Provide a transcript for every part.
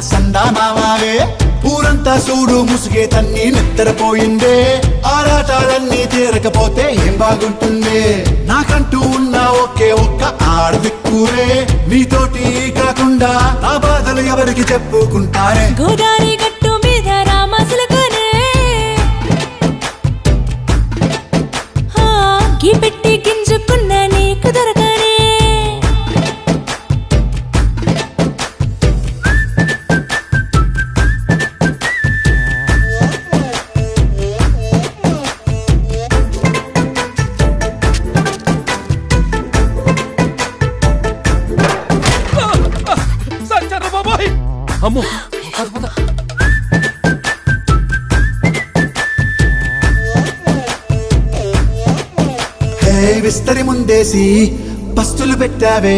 సందామావే ఊరంతా చూడు ముసుగే తన్ని నిద్రపోయిందే ఆరాటాలన్నీ తీరకపోతే ఏం బాగుంటుంది? నాకంటూ ఉన్న ఒకే ఒక్క ఆడదిక్కురే. నీతోటి కాకుండా నా బాధలు ఎవరికి చెప్పుకుంటారే? గోదారి అమ్మో విస్తరి ముందేసి పస్తులు పెట్టావే.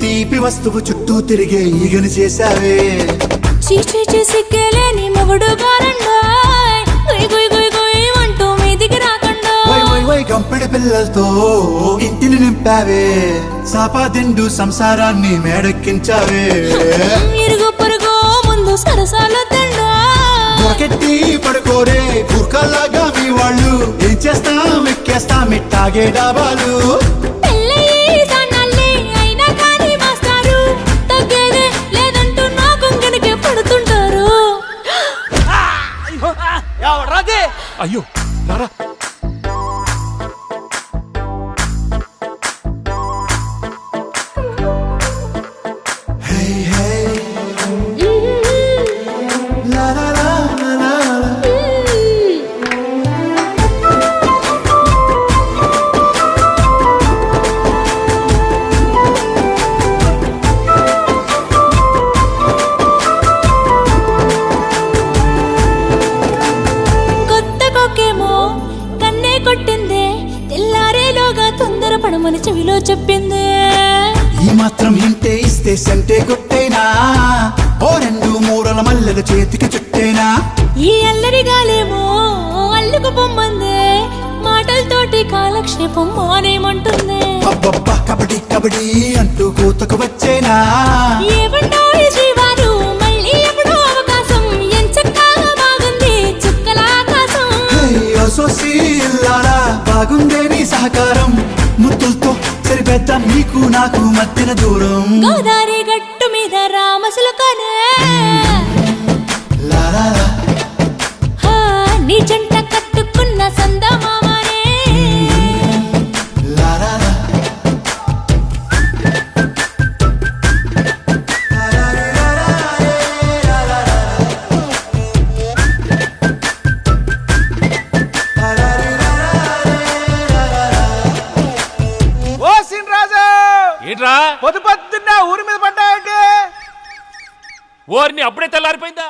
తీపి వస్తువు చుట్టూ తిరిగే ఈగని చేశావే. చీచీ చేసి కేలేని మొగుడు గారండాయ్ గుయ్ గుయ్ గుయ్ గుయ్ అంటూ మీదికి రాకుండా. వై వై వై గంపెడి పిల్లలతో ఇంటిని నింపావే. సాపాదిండు సంసారాన్ని మేడెక్కించావే. సరసాలు తండా దొరకెట్టి పడుకోరే కుర్కల్లాగా మీ వాళ్ళు. ఏం చేస్తాం? ఎక్కేస్తాం? ఇట్టాగే డాబాలు. పెళ్ళయి సన్నాళ్ళే పడమని చెవిలో చెప్పిందే. ఈ మాత్రం హింటే ఇస్తే సంటే కొట్టేనా? ఓ రెండు మూరల మల్లెల చేతికి చుట్టేనా? ఈ అల్లరి గాలేమో అల్లుకు పొమ్మందే. మాటలతోటి కాలక్షేపం మానేమంటుంది. అబ్బబ్బా కబడ్డీ కబడ్డీ అంటూ కూతకు వచ్చేనా? ఏమంటో శ్రీవారు? మళ్ళీ ఎప్పుడో అవకాశం. ఎంచక్కా బాగుంది చుక్కల ఆకాశం. అయ్యో సోసి ఇల్లారా బాగుందే నీ సహకారం. నీకు నాకు మధ్యన దూరం. గోదారి గట్టు మీద రామసులకనే. లా పొద్దు పొద్దున్న ఊరి మీద పడ్డాయంటే ఓర్ని అప్పుడే తెల్లారిపోయిందా?